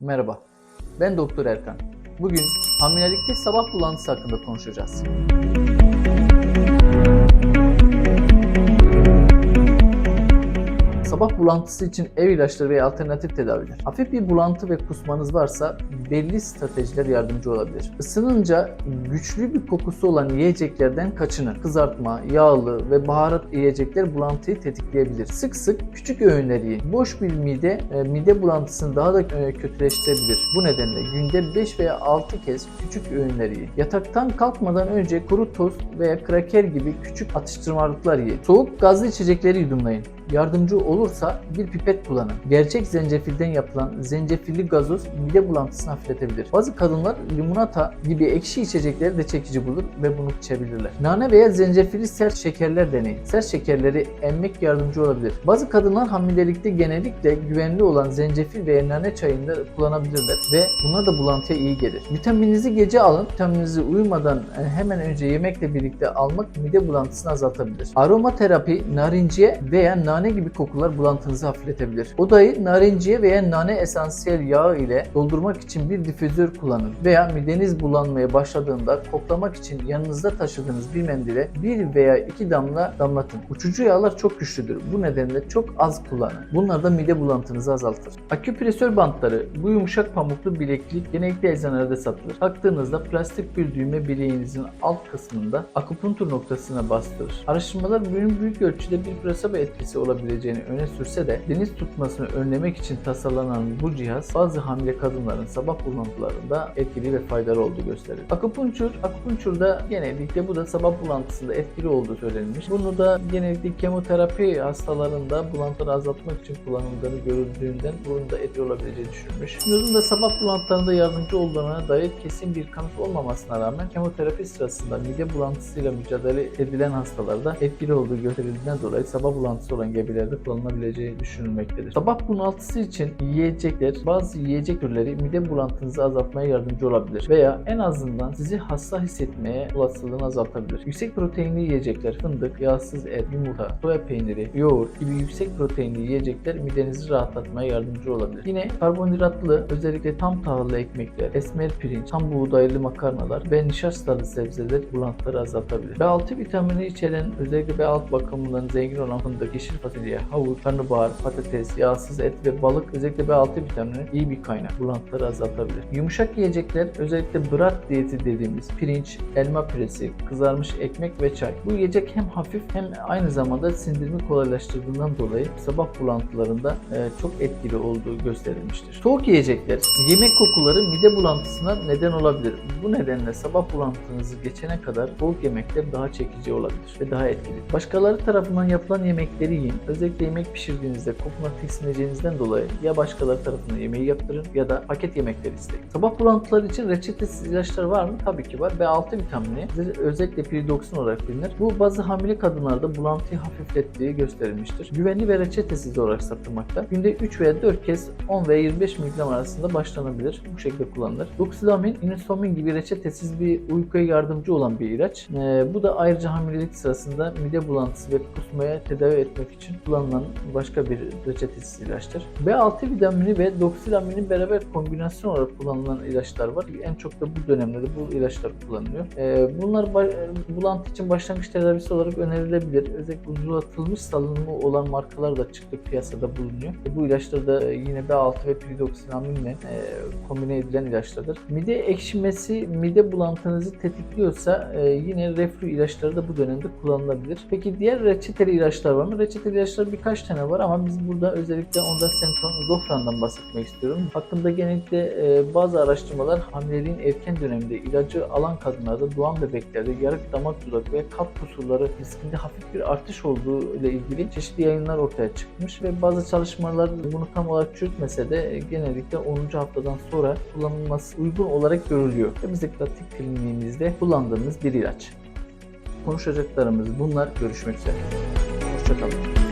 Merhaba, ben Doktor Erkan. Bugün hamilelikte sabah bulantısı hakkında konuşacağız. Sabah bulantısı için ev ilaçları veya alternatif tedaviler. Hafif bir bulantı ve kusmanız varsa belli stratejiler yardımcı olabilir. Isınınca güçlü bir kokusu olan yiyeceklerden kaçının. Kızartma, yağlı ve baharat yiyecekler bulantıyı tetikleyebilir. Sık sık küçük öğünler yiyin. Boş bir mide e, mide bulantısını daha da e, kötüleştirebilir. Bu nedenle günde 5 veya 6 kez küçük öğünler yiyin. Yataktan kalkmadan önce kuru tost veya kraker gibi küçük atıştırmalıklar yiyin. Soğuk gazlı içecekleri yudumlayın yardımcı olursa bir pipet kullanın. Gerçek zencefilden yapılan zencefilli gazoz mide bulantısını hafifletebilir. Bazı kadınlar limonata gibi ekşi içecekleri de çekici bulur ve bunu içebilirler. Nane veya zencefilli sert şekerler deneyin. Sert şekerleri emmek yardımcı olabilir. Bazı kadınlar hamilelikte genellikle güvenli olan zencefil veya nane çayını kullanabilirler ve bunlar da bulantıya iyi gelir. Vitamininizi gece alın. Vitamininizi uyumadan e, hemen önce yemekle birlikte almak mide bulantısını azaltabilir. Aromaterapi narinciye veya nane gibi kokular bulantınızı hafifletebilir. Odayı narinciye veya nane esansiyel yağı ile doldurmak için bir difüzör kullanın veya mideniz bulanmaya başladığında koklamak için yanınızda taşıdığınız bir mendile bir veya iki damla damlatın. Uçucu yağlar çok güçlüdür. Bu nedenle çok az kullanın. Bunlar da mide bulantınızı azaltır. Aküpresör bantları bu yumuşak pamuklu bileklik genellikle eczanelerde satılır. Taktığınızda plastik bir düğme bileğinizin alt kısmında akupunktur noktasına bastırır. Araştırmalar bunun büyük ölçüde bir plasebo etkisi olabileceğini öne sürse de deniz tutmasını önlemek için tasarlanan bu cihaz bazı hamile kadınların sabah bulantılarında etkili ve faydalı olduğu gösterir. Akupunktur, akupunkturda genellikle bu da sabah bulantısında etkili olduğu söylenmiş. Bunu da genellikle kemoterapi hastalarında bulantıları azaltmak için kullanıldığını görüldüğünden bunun da etkili olabileceği düşünülmüş. Vücudun da sabah bulantılarında yardımcı olduğuna dair kesin bir kanıt olmamasına rağmen kemoterapi sırasında mide bulantısıyla mücadele edilen hastalarda etkili olduğu gösterildiğinden dolayı sabah bulantısı olan gebelerde kullanılabileceği düşünülmektedir. Sabah bunaltısı için yiyecekler, bazı yiyecek türleri mide bulantınızı azaltmaya yardımcı olabilir veya en azından sizi hasta hissetmeye olasılığını azaltabilir. Yüksek proteinli yiyecekler, fındık, yağsız et, yumurta, soya peyniri, yoğurt gibi yüksek proteinli yiyecekler midenizi rahatlatmaya yardımcı olabilir. Yine karbonhidratlı, özellikle tam tahıllı ekmekler, esmer pirinç, tam buğdaylı makarnalar ve nişastalı sebzeler bulantıları azaltabilir. B6 vitamini içeren özellikle B6 bakımından zengin olan fındık, yeşil fasulye, havuç, karnabahar, patates, yağsız et ve balık özellikle B6 vitamini iyi bir kaynak. Bulantıları azaltabilir. Yumuşak yiyecekler özellikle brat diyeti dediğimiz pirinç, elma püresi, kızarmış ekmek ve çay. Bu yiyecek hem hafif hem aynı zamanda sindirimi kolaylaştırdığından dolayı sabah bulantılarında e, çok etkili olduğu gösterilmiştir. Soğuk yiyecekler, yemek kokuları mide bulantısına neden olabilir. Bu nedenle sabah bulantınızı geçene kadar soğuk yemekler daha çekici olabilir ve daha etkili. Başkaları tarafından yapılan yemekleri yiyin. Özellikle yemek pişirdiğinizde kokundan tiksineceğinizden dolayı ya başkaları tarafından yemeği yaptırın ya da paket yemekler isteyin. Sabah bulantıları için reçetesiz ilaçlar var mı? Tabii ki var. B6 vitamini özellikle piridoksin olarak bilinir. Bu bazı hamile kadınlarda bulantıyı hafiflettiği gösterilmiştir. Güvenli ve reçetesiz olarak satılmakta. Günde 3 veya 4 kez 10 veya 25 mg arasında başlanabilir. Bu şekilde kullanılır. Doxilamin, insumin gibi reçetesiz bir uykuya yardımcı olan bir ilaç. Ee, bu da ayrıca hamilelik sırasında mide bulantısı ve kusmaya tedavi etmek için kullanılan başka bir reçetesiz ilaçtır. B6 vitamini ve doksilaminin beraber kombinasyon olarak kullanılan ilaçlar var. En çok da bu dönemlerde bu ilaçlar kullanılıyor. Ee, bunlar bulantı için başlangıç tedavisi olarak önerilebilir. Özellikle uzatılmış salınımı olan markalar da çıktı piyasada bulunuyor. Bu ilaçlar da yine B6 ve piridoksilaminle e, kombine edilen ilaçlardır. Mide ekşimesi, mide bulantınızı tetikliyorsa e, yine reflü ilaçları da bu dönemde kullanılabilir. Peki diğer reçeteli ilaçlar var mı? Reçeteli ilaçlar birkaç tane var ama biz burada özellikle onda sentron zofrandan bahsetmek istiyorum. Hakkında genellikle e, bazı araştırmalar hamileliğin erken döneminde ilacı alan kadınlarda doğan bebeklerde yarık damak dudak ve kalp kusurları riskinde hafif bir artış olduğu ile ilgili çeşitli yayınlar ortaya çıkmış ve bazı çalışmalar bunu tam olarak çürütmese de genellikle 10. haftadan sonra kullanılması uygun olarak görülüyor. Ve biz de pratik kliniğimizde kullandığımız bir ilaç. Konuşacaklarımız bunlar. Görüşmek üzere. Hoşçakalın.